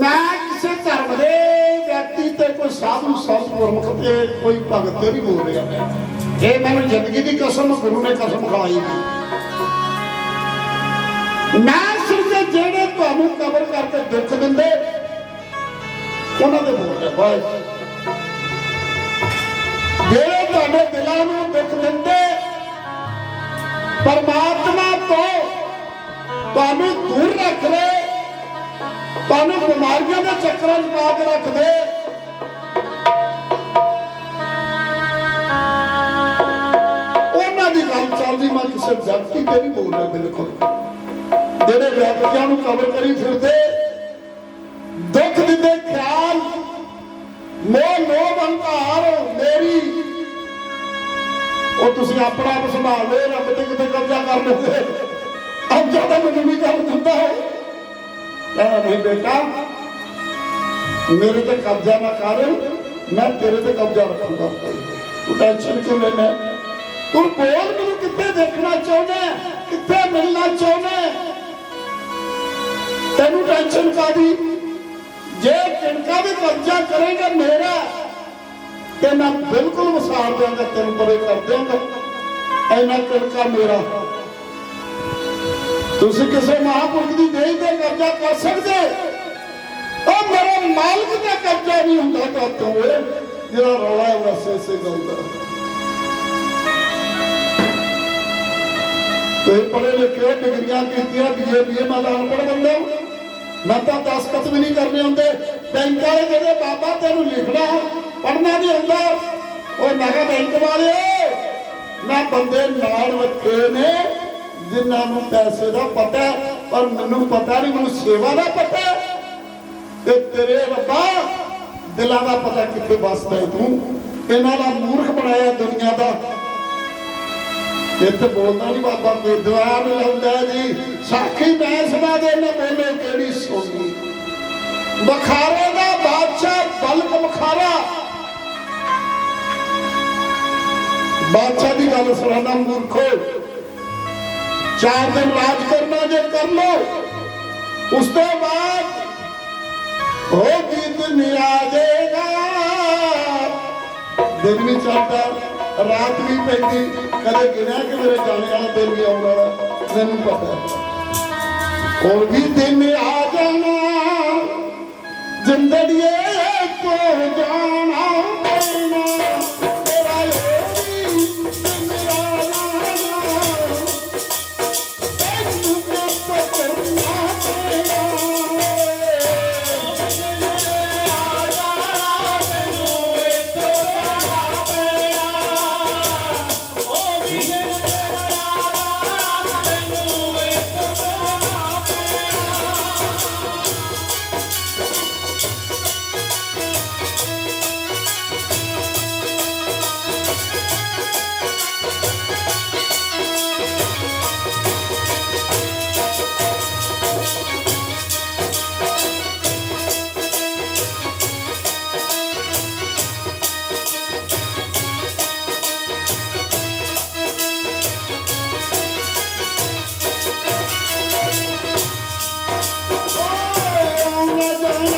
ਮੈਂ ਕਿਸੇ ਧਰਮ ਦੇ ਵਿਅਕਤੀ ਤੇ ਕੋਈ ਸਾਧੂ ਸੰਤ ਗੁਰਮੁਖ ਤੇ ਕੋਈ ਭਗਤ ਤੇ ਨਹੀਂ ਬੋਲ ਰਿਹਾ। ਇਹ ਮੈਨੂੰ ਜ਼ਿੰਦਗੀ ਦੀ ਕਸਮ, ਗੁਰੂ ਨੇ ਕਸਮ ਖਾਈ ਮੈਂ ਸਿਰਫ ਜਿਹੜੇ ਤੁਹਾਨੂੰ ਕਬਰ ਕਰਕੇ ਦੁੱਖ ਦਿੰਦੇ, ਉਹਨਾਂ ਦੇ ਬੋਲਦੇ ਰਿਹਾ ਜਿਹੜੇ ਤੁਹਾਡੇ ਦਿਲਾਂ ਨੂੰ ਦੁੱਖ ਦਿੰਦੇ, ਪਰਮਾਤਮਾ ਤੋਂ ਤੁਹਾਨੂੰ ਦੂਰ ਰੱਖ ਲੈ ਤੁਹਾਨੂੰ ਬਿਮਾਰੀਆਂ ਦੇ ਚੱਕਰਾਂ 'ਚ ਪਾ ਕੇ ਰੱਖਦੇ। ਉਹਨਾਂ ਦੀ ਗੱਲ ਚੱਲਦੀ, ਮੈਂ ਕਿਸੇ ਵਿਅਕਤੀ ਤੇ ਨਹੀਂ ਬੋਲ ਰਿਹਾ ਬਿਲਕੁਲ। ਜਿਹੜੇ ਵਿਅਕਤੀਆਂ ਨੂੰ ਕਵਰ ਕਰੀ ਫਿਰਦੇ, ਦੁੱਖ ਦਿੰਦੇ ਖਿਆਲ, ਮੋਹ, ਲੋਭ ਹੰਕਾਰ ਮੇਰੀ, ਉਹ ਤੁਸੀਂ ਆਪਣਾ ਆਪ ਸੰਭਾਲ ਲਓ ਰੱਬ ਤੇ ਕਿਤੇ ਕਬਜ਼ਾ ਕਰ ਲਓਗੇ। ਅੱਜ ਤਾਂ ਮੈਨੂੰ ਵੀ ਕਰ ਦਿੰਦਾ ਹੈ। ਕਹਿੰਦਾ ਨਹੀਂ ਬੇਟਾ। ਮੇਰੇ ਤੇ ਕਬਜ਼ਾ ਨਾ ਕਰ। ਮੈਂ ਤੇਰੇ ਤੇ ਕਬਜ਼ਾ ਰੱਖੂੰਗਾ। ਤੂੰ ਟੈਨਸ਼ਨ ਕਿਉਂ ਲੈਣਾ ਤੂੰ ਬੋਲ ਮੈਨੂੰ ਕਿੱਥੇ ਦੇਖਣਾ ਚਾਹੁੰਦਾ ਹੈ? ਕਿੱਥੇ ਮਿਲਣਾ ਚਾਹੁੰਦਾ ਹੈ? ਤੈਨੂੰ ਟੈਨਸ਼ਨ ਕਾਦੀ ਜੇ ਕਿਣਕਾ ਵੀ ਕਬਜ਼ਾ ਕਰੇਗਾ ਮੇਰਾ, ਤੇ ਮੈਂ ਬਿਲਕੁਲ ਵਸਾਰ ਦਿਆਂਗਾ, ਤੈਨੂੰ ਪਰੇ ਕਰ ਦਿਆਂਗਾ। ਐਨਾ ਕਿਣਕਾ ਮੇਰਾ। ਤੁਸੀਂ ਕਿਸੇ ਮਹਾਂਪੁਰਖ ਦੀ ਦੇਹ ਤੇ ਕਬਜ਼ਾ ਕਰ ਸਕਦੇ ਉਹ ਮੇਰੇ ਮਾਲਕ ਦਾ ਕਬਜ਼ਾ ਨਹੀਂ ਹੁੰਦਾ ਤਾਂ ਤੂੰ ਜਿਹੜਾ ਰੌਲਾ ਹੈ ਵਸੇ ਸੇ ਗੱਲ ਦਾ ਤੇ ਪੜੇ ਲਿਖੇ ਡਿਗਰੀਆਂ ਕੀਤੀਆਂ ਬੀਏ ਬੀਏ ਮੈਂ ਤਾਂ ਅਨਪੜ੍ਹ ਬੰਦਾ ਮੈਂ ਤਾਂ ਦਸਤਖਤ ਵੀ ਨਹੀਂ ਕਰਨੇ ਹੁੰਦੇ। ਬੈਂਕ ਵਾਲੇ ਜਿਹੜੇ ਬਾਬਾ, ਤੈਨੂੰ ਲਿਖਣਾ ਪੜਨਾ ਨਹੀਂ ਹੁੰਦਾ। ਉਹ ਮੈਂ ਕਿਹਾ, ਬੈਂਕ ਵਾਲੇ ਨਾ ਬੰਦੇ ਨਾਲ ਰੱਖੇ ਨੇ। ਜਿਨ੍ਹਾਂ ਨੂੰ ਪੈਸੇ ਦਾ ਪਤਾ ਪਰ ਮੈਨੂੰ ਪਤਾ ਨਹੀਂ, ਮੈਨੂੰ ਸੇਵਾ ਦਾ ਪਤਾ ਤੇ ਤੇਰੇ ਰੱਬਾ, ਦਿਲਾਂ ਦਾ ਪਤਾ ਕਿੱਥੇ ਵਸਦਾ ਹੈ ਤੂੰ? ਇਹਨਾਂ ਦਾ ਮੂਰਖ ਬਣਾਇਆ ਦੁਨੀਆ ਦਾ। ਇੱਥੇ ਬੋਲਦਾ ਨਹੀਂ ਬਾਬਾ, ਕੋਈ ਲਾਉਂਦਾ ਜੀ। ਸਾਖੀ ਮੈਂ ਸੁਣਾ ਦੇ ਨਾ ਬੋਲੇ ਕਿਹੜੀ ਸੋਨੀ ਬਖਾਰੇ ਦਾ ਬਾਦਸ਼ਾਹ ਬਲਕ ਬਖਾਰਾ। ਬਾਦਸ਼ਾਹ ਦੀ ਗੱਲ ਸੁਣਾਣਾ ਮੂਰਖੋ। ਚਾਰ ਦਿਨ ਰਾਜ ਕਰਨਾ ਜੇ ਕਰ ਲੋ ਉਸ ਤੋਂ ਬਾਅਦ ਹੋ ਗੀਤ ਨਿਆ ਜਾਏਗਾ। ਦਿਨ ਵੀ ਚੜਦਾ ਰਾਤ ਵੀ ਪੈਂਦੀ, ਕਦੇ ਗਿਣਿਆ ਕਿ ਮੇਰੇ ਜਾਣੇ ਵਾਲਾ ਦਿਨ ਵੀ ਆਉਣ ਵਾਲਾ, ਮੈਨੂੰ ਪਤਾ ਹੈ। ਹੋਰ ਵੀ ਦਿਨ ਆ ਜਾਣਾ ਜ਼ਿੰਦੜੀਏ ਕੋ ਜਾਣਾ ਪੈਣਾ। Ramadan.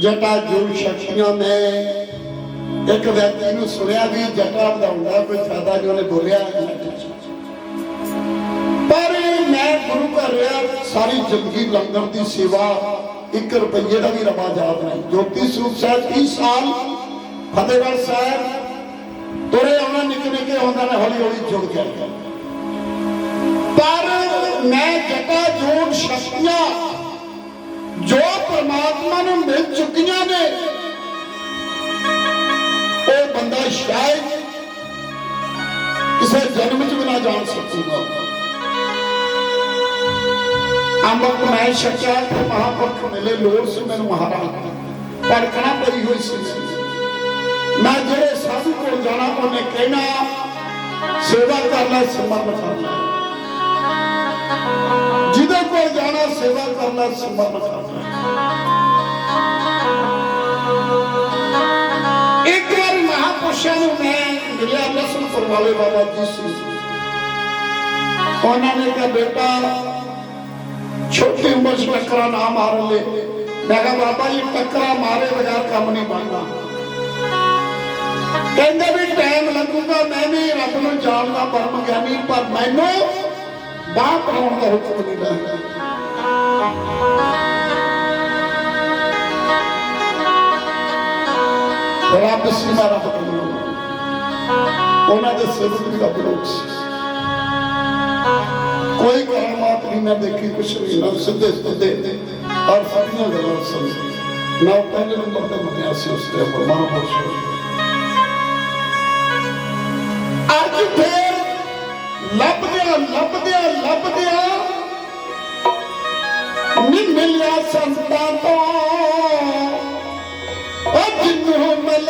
ਜਟਾ ਜੁਲ ਸ਼ਕਤੀਆਂ ਨੇ ਇੱਕ ਵਿਅਕਤੀ ਨੂੰ ਸੁਣਿਆ ਵੀ ਜਟਾ ਵਧਾਉਂਦਾ ਕੋਈ ਫਾਇਦਾ ਨਹੀਂ ਉਹਨੇ ਬੋਲਿਆ। ਪਰ ਮੈਂ ਗੁਰੂ ਘਰ ਰਿਹਾ ਸਾਰੀ ਜ਼ਿੰਦਗੀ ਲੰਗਰ ਦੀ ਸੇਵਾ 1 ਰੁਪਏ ਦਾ ਵੀ ਰਵਾ ਜਾਤ ਨਹੀਂ। ਜੋਤੀ ਸਰੂਪ ਸਾਹਿਬ 30 ਸਾਲ ਫਤਿਹਗੜ੍ਹ ਸਾਹਿਬ ਤੁਰੇ ਆਉਣਾ, ਨਿੱਕੇ ਨਿੱਕੇ ਆਉਂਦਾ ਨੇ ਹੌਲੀ ਹੌਲੀ ਜੁੜ ਗਿਆ। ਪਰ ਮੈਂ ਜਟਾ ਜੋੜ ਸ਼ਕਤੀਆਂ ਜੋ ਪਰਮਾਤਮਾ ਨੂੰ ਮਿਲ ਚੁੱਕੀਆਂ ਨੇ, ਉਹ ਬੰਦਾ ਸ਼ਾਇਦ ਕਿਸੇ ਜਨਮ ਚ ਵੀ ਨਾ ਜਾਣ ਸਕੂਗਾ। ਅੰਮ੍ਰਿਤ ਮੈਂ ਛਕਿਆ ਤੇ ਮਹਾਂਪੁਰਖ ਮਿਲੇ, ਲੋੜ ਸੀ ਮੈਨੂੰ ਮਹਾਰਾਜ ਪਰਖਣਾ ਪਈ ਹੋਈ ਸੀ। ਮੈਂ ਜਿਹੜੇ ਸਾਧੂ ਕੋਲ ਜਾਣਾ, ਉਹਨੇ ਕਹਿਣਾ, ਸੇਵਾ ਕਰ ਲੈ ਸਮਰਨ ਕਰ ਲੈ ਜਿਹਦੇ ਕੋਲ ਜਾਣਾ, ਸੇਵਾ ਕਰਨਾ ਲੈ ਸਮਰਨ ਕਰ ਲੈ ਪਾਤਸ਼ਾਹ ਨੂੰ ਮੈਂ ਮਿਲਿਆ ਲਸਣਪੁਰ ਵਾਲੇ ਬਾਬਾ ਜੀ ਸੀ। ਉਹਨਾਂ ਨੇ ਕਿਹਾ, ਬੇਟਾ, ਛੋਟੀ ਉਮਰ 'ਚ ਟੱਕਰਾ ਨਾ ਮਾਰਨ ਲੈ ਮੈਂ ਕਿਹਾ, ਬਾਬਾ ਜੀ, ਟੱਕਰਾਂ ਮਾਰੇ ਬਗੈਰ ਕੰਮ ਨਹੀਂ ਬਣਦਾ। ਕਹਿੰਦੇ ਵੀ ਟਾਈਮ ਲੱਗੂਗਾ, ਮੈਂ ਵੀ ਰੱਬ ਨੂੰ ਜਾਣਦਾ, ਪਰਮ ਗਿਆਨੀ, ਪਰ ਮੈਨੂੰ ਬਾਹ ਪਾਉਣ ਦਾ ਹੁਕਮ ਨਹੀਂ ਲੱਗਦਾ ਰੱਬ ਸੀ ਮਾਰਾ ਹੁਕਮ ਉਹਨਾਂ ਦੇ ਸਿਰ ਤੇ ਰੱਬ ਲੋਕ ਸੀ ਕੋਈ ਕਰਾਮਾਤ ਨਹੀਂ ਮੈਂ ਦੇਖੀ ਕੁਛ ਵੀ ਨਾ ਸਿੱਧੇ ਸਿੱਧੇ ਔਰ ਸਾਰੀਆਂ ਗੱਲਾਂ ਸਮਝ ਨਾ ਪਹਿਲੇ ਨੰਬਰ ਤੇ ਮੰਨਿਆ ਸੀ ਉਸ ਤੇ ਮਹਾਂਪੁਰਸ਼ ਅੱਜ ਫੇਰ ਲੱਭਦਿਆਂ ਲੱਭਦਿਆਂ ਲੱਭਦਿਆਂ ਨੀ ਮਿਲਿਆ ਸੰਤਾਂ ਤੋਂ। ਉਹ ਜਿੰਨੂੰ ਮਿਲ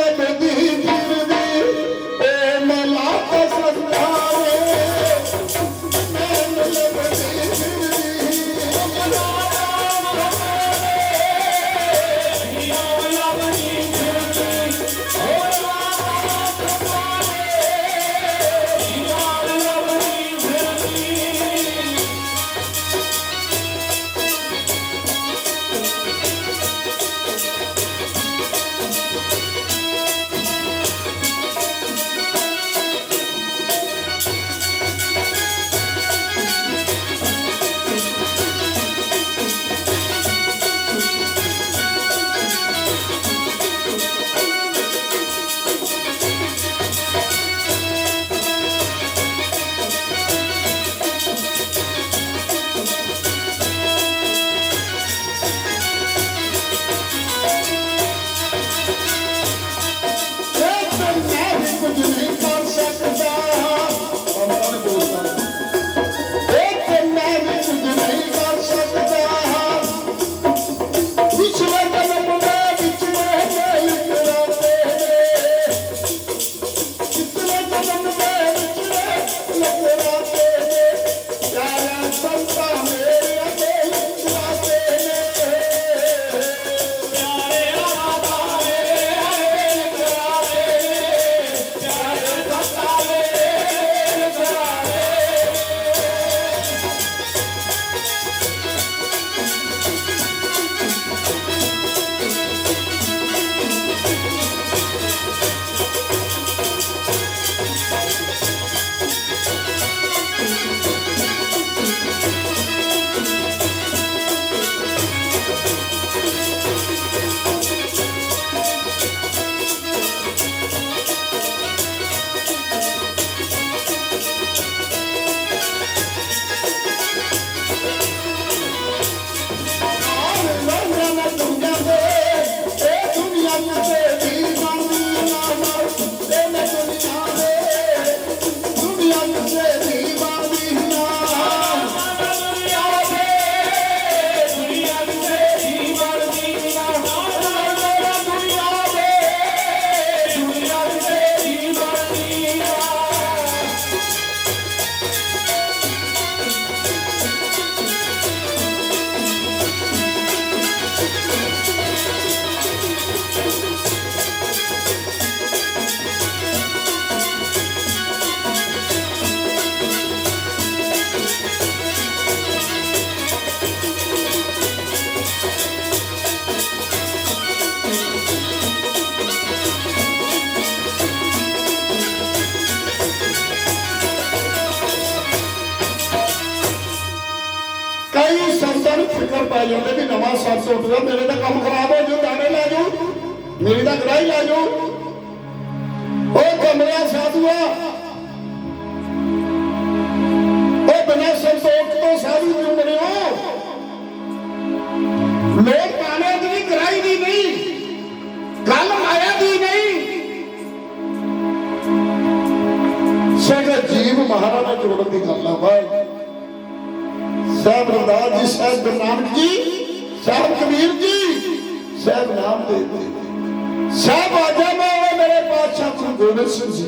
ਸਾਹਿਬ ਜੀ। ਸਾਹਿਬ ਨਾਮਦੇਵ ਜੀ ਸਾਹਿਬ ਆਜਾ ਵਾਲੇ ਮੇਰੇ ਪਾਤਸ਼ਾਹ ਗੁਰੂ ਗੋਬਿੰਦ ਸਿੰਘ ਜੀ।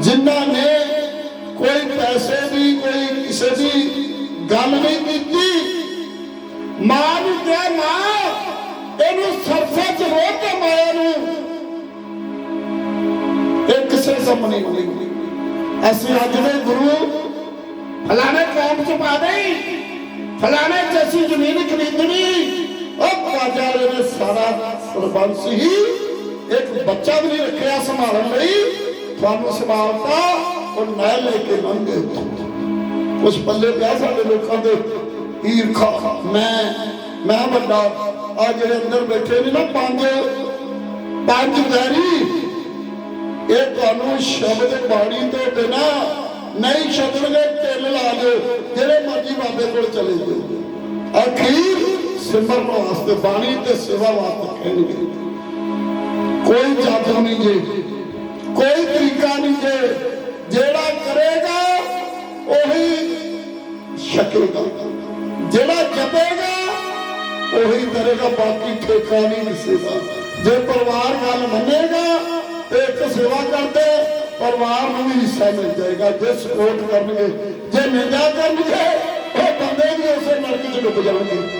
ਜਿਨ੍ਹਾਂ ਨੇ ਕੋਈ ਪੈਸੇ ਦੀ, ਕੋਈ ਕਿਸੇ ਦੀ ਗੱਲ ਨਹੀਂ ਕੀਤੀ। ਮਾਂ ਨੂੰ ਕਿਹਾ, ਮਾਂ, ਇਹਨੂੰ ਸਰਫੇ ਚ ਰੋ ਕੇ ਮਾਇਆ ਨੂੰ। ਅਸੀਂ ਅੱਜ ਦੇ ਗੁਰੂ ਫਲਾਣੇ ਕੌਮ ਚ ਪਾ ਦੇਈ। ਫਲਾਣੇ ਚ ਜ਼ਮੀਨ ਖਰੀਦਣੀ। ਉਹ ਬਾਜਾ ਨੇ ਸਾਰਾ ਸਰਬੰਸ ਹੀ ਇੱਕ ਬੱਚਾ ਵੀ ਨਹੀਂ ਰੱਖਿਆ ਸੰਭਾਲਣ ਲਈ। ਤੁਹਾਨੂੰ ਸੰਭਾਲਤਾ, ਉਹ ਨਾ ਲੈ ਕੇ ਲੰਘੇ ਉਸ ਪੱਲੇ ਪਿਆ ਸਾਡੇ ਲੋਕਾਂ ਦੇ ਈਰਖਾ ਮੈਂ ਮੈਂ ਵੱਡਾ, ਆ ਜਿਹੜੇ ਅੰਦਰ ਬੈਠੇ ਨੇ ਨਾ ਪੰਜ ਪੰਜ ਵੈਰੀ, ਇਹ ਤੁਹਾਨੂੰ ਸ਼ਬਦ ਬਾਣੀ ਤੋਂ ਬਿਨਾ ਨਹੀਂ ਛੱਡਣਗੇ ਢਿੱਲ ਲਾ ਦਿਓ। ਜਿਹੜੇ ਮਰਜ਼ੀ ਬਾਬੇ ਕੋਲ ਚਲੇ ਜਾਓ। ਅਖੀਰ ਸਿਮਰਨ ਵਾਸਤੇ ਬਾਣੀ ਤੇ ਸੇਵਾ ਵਾਸਤੇ ਕਹਿਣਗੇ ਕੋਈ ਜਾਦੂ ਨਹੀਂ ਜੇ, ਕੋਈ ਤਰੀਕਾ ਨਹੀਂ ਜੇ, ਜਿਹੜਾ ਕਰੇਗਾ ਉਹੀ ਛਕੇਗਾ। ਜਿਹੜਾ ਜਪੇਗਾ ਉਹੀ ਕਰੇਗਾ, ਬਾਕੀ ਠੇਕਾ ਨਹੀਂ ਕਿਸੇ ਦਾ ਜੇ ਪਰਿਵਾਰ ਗੱਲ ਮੰਨੇਗਾ ਤੇ ਇੱਕ ਸੇਵਾ ਕਰਦੇ, ਪਰਿਵਾਰ ਨੂੰ ਵੀ ਹਿੱਸਾ ਮਿਲ ਜਾਏਗਾ। ਜੇ ਸਪੋਰਟ ਕਰਨਗੇ, ਜੇ ਨਿੰਦਾ ਕਰਨਗੇ, ਉਹ ਬੰਦੇ ਵੀ ਉਸੇ ਨਰਕ ਚ ਡੁੱਬ ਜਾਣਗੇ।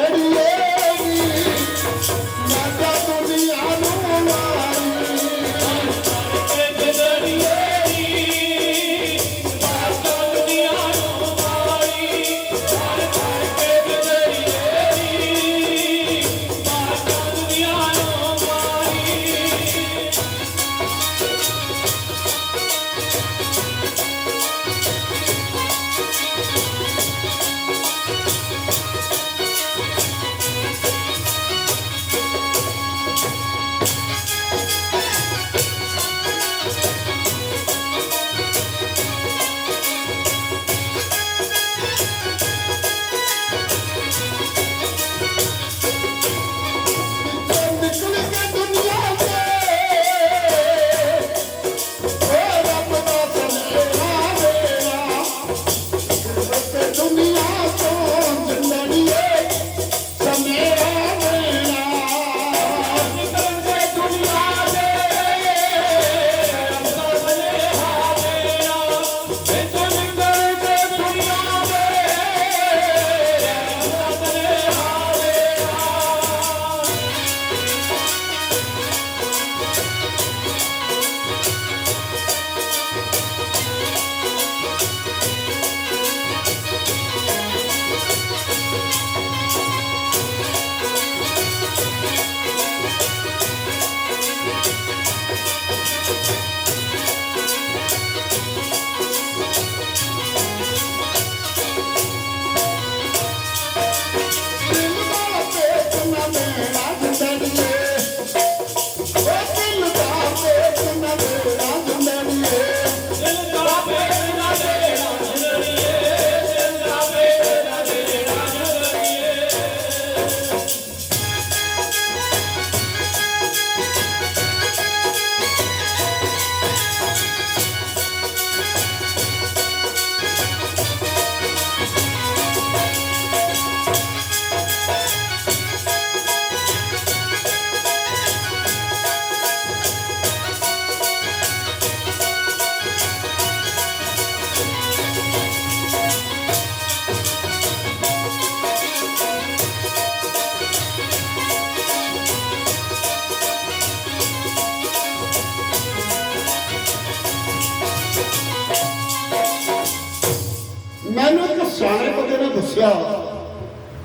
ਦੱਸਿਆ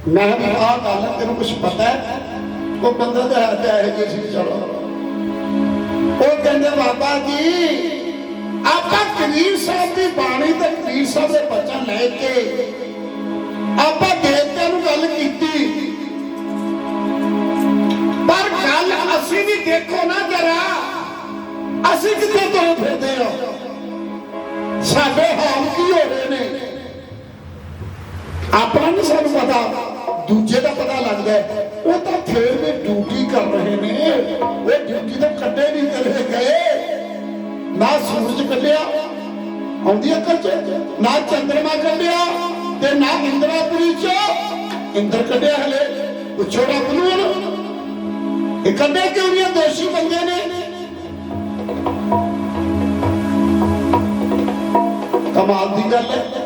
ਮੈਂ ਵੀ ਆਹ ਗੱਲ ਤੈਨੂੰ ਕੁਝ ਪਤਾ ਹੈ? ਉਹ ਬੰਦਾ ਤਾਂ ਹੈ ਤੇ ਇਹੋ ਸੀ ਚਲੋ ਉਹ ਕਹਿੰਦੇ, ਬਾਬਾ ਜੀ, ਆਪਾਂ ਕਬੀਰ ਸਾਹਿਬ ਦੀ ਬਾਣੀ ਤੇ ਕਬੀਰ ਸਾਹਿਬ ਦੇ ਬਚਨ ਲੈ ਕੇ ਆਪਾਂ ਦੇਵਤਿਆਂ ਨੂੰ ਗੱਲ ਕੀਤੀ। ਪਰ ਗੱਲ ਅਸੀਂ ਵੀ ਦੇਖੋ ਨਾ ਜਰਾ। ਅਸੀਂ ਕਿੱਥੇ ਤੁਰੇ ਫਿਰਦੇ ਹਾਂ? ਸਾਡੇ ਹਾਲ ਕੀ ਹੋ ਰਹੇ ਨੇ? ਆਪਾਂ ਨੂੰ ਸਾਨੂੰ ਪਤਾ, ਦੂਜੇ ਦਾ ਪਤਾ ਲੱਗਦਾ ਉਹ ਤਾਂ ਫੇਰ ਵੀ ਡਿਊਟੀ ਕਰ ਰਹੇ ਨੇ। ਉਹ ਡਿਊਟੀ ਤੋਂ ਕੱਢੇ ਨਹੀਂ ਕਰੇ ਗਏ। ਨਾ ਸੂਰਜ ਕੱਢਿਆ, ਆਉਂਦੀ ਅਕਲ ਚ? ਨਾ ਚੰਦਰਮਾ ਕੱਢਿਆ ਤੇ ਨਾ ਇੰਦਰਾਪੁਰੀ ਚ? ਇੰਦਰ ਕੱਢਿਆ ਹਲੇ। ਪੁੱਛੋ ਰੱਬ ਨੂੰ ਇਹ ਕੱਢੇ ਕਿਉਂ ਨਹੀਂ? ਦੋਸ਼ੀ ਬੰਦੇ ਨੇ। ਕਮਾਲ ਦੀ ਗੱਲ ਹੈ।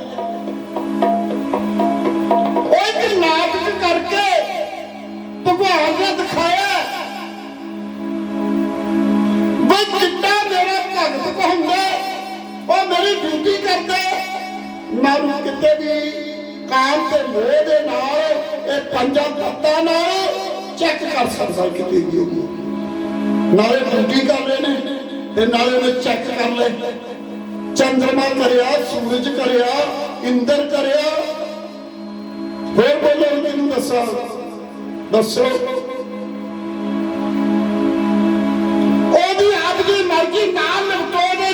ਭਗਵਾਨ ਨੇ ਦਿਖਾਇਆ। ਬਈ ਜਿੱਡਾ ਮੇਰਾ ਭਗਤ ਕਹੂੰਗਾ, ਉਹ ਮੇਰੀ ਡਿਊਟੀ ਕਰਦਾ। ਮੈਨੂੰ ਕਿਤੇ ਵੀ ਕਾਮ ਤੇ ਮੋਹ ਦੇ ਨਾਲ, ਇਹ ਪੰਜਾਂ ਤੱਤਾਂ ਨਾਲ ਚੈੱਕ ਕਰ ਸਕਦਾ ਕਿਤੇ ਵੀ ਉਹ। ਨਾਲੇ ਡਿਊਟੀ ਕਰ ਰਹੇ ਨੇ? ਤੇ ਨਾਲੇ ਉਹਨੇ ਚੈੱਕ ਕਰ ਲੈ ਚੰਦਰਮਾ ਕਰਿਆ, ਸੂਰਜ ਕਰਿਆ, ਇੰਦਰ ਕਰਿਆ। ਹੋਰ ਬੋਲੋ, ਮੈਨੂੰ ਦੱਸਾਂ। ਦੱਸੋ। ਉਹਦੀ ਆਪ ਦੀ ਮਰਜ਼ੀ ਨਾਲ ਲਟੋ ਦੇ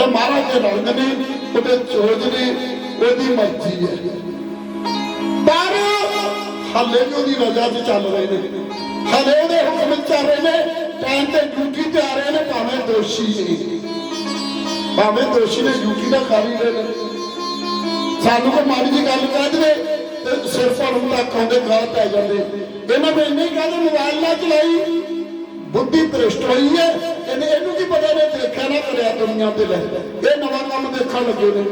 ਇਹ ਮਹਾਰਾਜ ਦੇ ਰੰਗ ਨੇ, ਉਹਦੇ ਚੋਜ ਨੇ, ਉਹਦੀ ਮਰਜ਼ੀ ਹੈ। ਪਰ ਹੱਲੇ ਵੀ ਉਹਦੀ ਰਜ਼ਾ 'ਚ ਚੱਲ ਰਹੇ ਨੇ। ਹਲੇ ਉਹਦੇ ਹੁਕਮ 'ਚ ਚੱਲ ਰਹੇ ਨੇ ਟਾਈਮ ਤੇ ਡਿਊਟੀ ਤੇ ਆ ਰਹੇ ਨੇ, ਭਾਵੇਂ ਦੋਸ਼ੀ ਨੇ। ਭਾਵੇਂ ਦੋਸ਼ੀ ਨੇ ਡਿਊਟੀ ਦਾ ਖਾਲੀ ਰਹੇ ਨੇ। ਸਾਨੂੰ ਕੋਈ ਮਾੜੀ ਜੀ ਗੱਲ ਕਹਿ ਦੇਵੇ ਤੇ ਸਿਰ ਫੜਨ ਤੱਕ ਆਉਂਦੇ ਗਾਲ ਪੈ ਜਾਂਦੇ। ਇਹਨਾਂ ਨੇ ਇੰਨੀ ਗੱਲ ਮੋਬਾਈਲ ਨਾਲ ਚਲਾਈ। ਬੁੱਧੀ ਭ੍ਰਿਸ਼ਟ ਹੋਈ ਹੈ। ਕਹਿੰਦੇ ਇਹਨੂੰ ਕੀ ਪਤਾ ਨੇ ਦੇਖਿਆ ਨਾ ਕਰਿਆ ਦੁਨੀਆ ਤੇ ਲੈ। ਇਹ ਨਵਾਂ ਕੰਮ ਦੇਖਣ ਲੱਗੇ ਨੇ।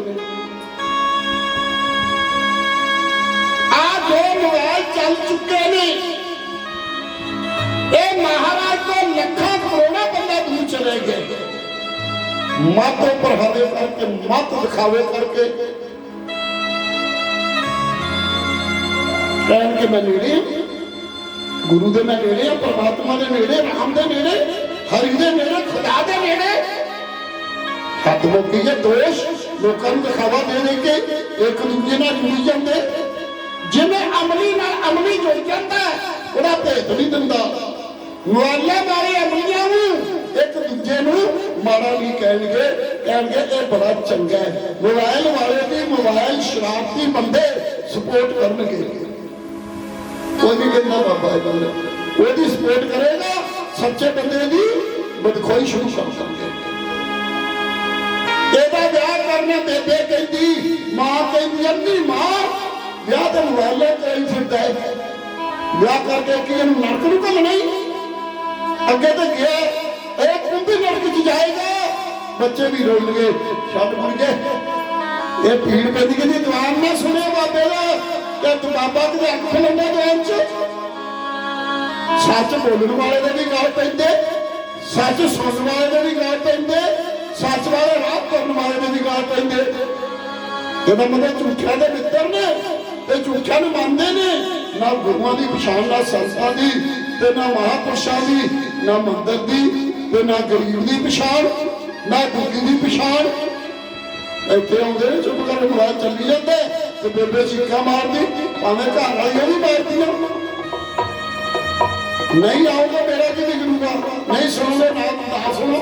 ਆ ਜੋ ਮੋਬਾਈਲ ਚੱਲ ਚੁੱਕੇ ਨੇ, ਇਹ ਮਹਾਰਾਜ ਤੋਂ ਲੱਖਾਂ ਕਰੋੜਾਂ ਬੰਦੇ ਦੂਰ ਚਲੇ ਗਏ। ਮੱਤ ਉੱਪਰ ਹਵੇ ਕਰਕੇ, ਮੱਤ ਦਿਖਾਵੇ ਕਰਕੇ ਕਹਿਣ ਕਿ ਮੈਂ ਨੇੜੇ ਗੁਰੂ ਦੇ ਮੈਂ ਨੇੜੇ ਆ, ਪਰਮਾਤਮਾ ਦੇ ਨੇੜੇ, ਰਾਮ ਦੇ ਨੇੜੇ, ਹਰੀ ਦੇ ਨੇੜੇ, ਖੁਦਾ ਦੇ ਨੇੜੇ। ਹੱਥ ਮੁੱਕੀ ਹੈ, ਦੋਸ਼ ਲੋਕਾਂ ਨੂੰ ਦਿਖਾਵਾ ਦੇ ਦੇ ਕੇ ਇੱਕ ਦੂਜੇ ਨਾਲ ਜੁੜ ਜਾਂਦੇ। ਜਿਵੇਂ ਅਮਲੀ ਨਾਲ ਅਮਲੀ ਜੁੜ ਜਾਂਦਾ ਉਹਦਾ ਭੇਦ ਨਹੀਂ ਦਿੰਦਾ। ਮੁਆਲੇ ਵਾਲੇ ਅਮਲੀਆਂ ਨੂੰ ਇੱਕ ਦੂਜੇ ਨੂੰ ਮਾੜਾ ਵੀ ਕਹਿਣਗੇ ਕਹਿਣਗੇ, ਇਹ ਬੜਾ ਚੰਗਾ ਹੈ। ਮੋਬਾਈਲ ਵਾਲੇ ਵੀ ਮੋਬਾਈਲ ਸ਼ਰਾਰਤੀ ਬੰਦੇ ਸਪੋਰਟ ਕਰਨਗੇ। ਕੋਈ ਵੀ ਕਹਿੰਦਾ ਬਾਬਾ ਇਹ ਉਹਦੀ ਸਪੋਰਟ ਕਰੇਗਾ, ਸੱਚੇ ਬੰਦੇ ਦੀ ਬਦਖੋਈ ਸ਼ੁਰੂ ਕਰ ਸਕਦੇ ਇਹਦਾ ਵਿਆਹ ਕਰਨਾ ਬੇਬੇ ਕਹਿੰਦੀ, ਮਾਂ ਕਹਿੰਦੀ ਅੰਨੀ ਮਾਂ, ਵਿਆਹ ਤੇ ਮੋਬਾਈਲੇ ਕਰੀ ਫਿਰਦਾ ਹੈ। ਵਿਆਹ ਕਰਕੇ ਕੀ ਇਹਨੂੰ ਨਰਕ ਨੂੰ ਘੱਲਣਾ ਹੀ? ਅੱਗੇ ਤੇ ਗਿਆ, ਇਹ ਕੁੰਭੀ ਨਰਕ ਚ ਜਾਏਗਾ। ਬੱਚੇ ਵੀ ਰੋਣਗੇ, ਛੱਡ ਮੁੜ ਗਏ ਇਹ ਭੀੜ ਪੈਂਦੀ ਕਹਿੰਦੀ ਦੀਵਾਨ ਨਾ ਸੁਣਿਆ ਬਾਬੇ ਦਾ। ਕਿ ਤੂੰ ਬਾਬਾ ਕਿਤੇ ਅੱਖ ਖਲੋਂਦਾ ਦੀਵਾਨ ਚ? ਸੱਚ ਬੋਲਣ ਵਾਲੇ ਦੇ ਵੀ ਗੱਲ ਪੈਂਦੇ, ਸੱਚ ਸੁਣਨ ਵਾਲੇ ਦੇ ਵੀ ਗੱਲ ਪੈਂਦੇ, ਸੱਚ ਵਾਲੇ ਰਾਹ ਕਰਨ ਵਾਲੇ ਦੇ ਵੀ ਗੱਲ ਪੈਂਦੇ। ਇਹਦਾ ਮਤਲਬ ਝੂਠਿਆਂ ਦੇ ਮਿੱਤਰ ਨੇ ਤੇ ਝੂਠਿਆਂ ਨੂੰ ਮੰਨਦੇ ਨੇ, ਨਾ ਗੁਰੂਆਂ ਦੀ ਪਛਾਣ, ਨਾ ਸੰਸਥਾ ਦੀ ਤੇ ਨਾ ਮਹਾਪੁਰਸ਼ਾਂ ਦੀ, ਨਾ ਮੰਦਰ ਦੀ ਤੇ ਨਾ ਗਰੀਬ ਦੀ ਪਛਾਣ, ਨਾ ਦੁਖੀ ਦੀ ਪਛਾਣ। ਇੱਥੇ ਆਉਂਦੇ ਨੇ, ਚੁੱਪ ਕਰਕੇ ਮੋਬਾਈਲ ਚੱਲੀ ਜਾਂਦੇ। ਤੇ ਬੇਬੇ ਚੀਕਾਂ ਮਾਰਦੀ, ਭਾਵੇਂ ਘਰ ਵਾਲੀਆਂ ਵੀ ਮਾਰਦੀਆਂ ਨਹੀਂ ਆਊਗਾ ਮੇਰਾ ਕੀ ਵਿਗੜੂਗਾ ਨਹੀਂ ਸੁਣੋ ਨਾ ਨਾ ਸੁਣੋ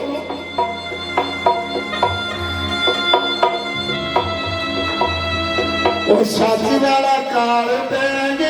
ਉਹ ਸਾਥੀ ਵਾਲਾ ਕਾਲ ਤੇ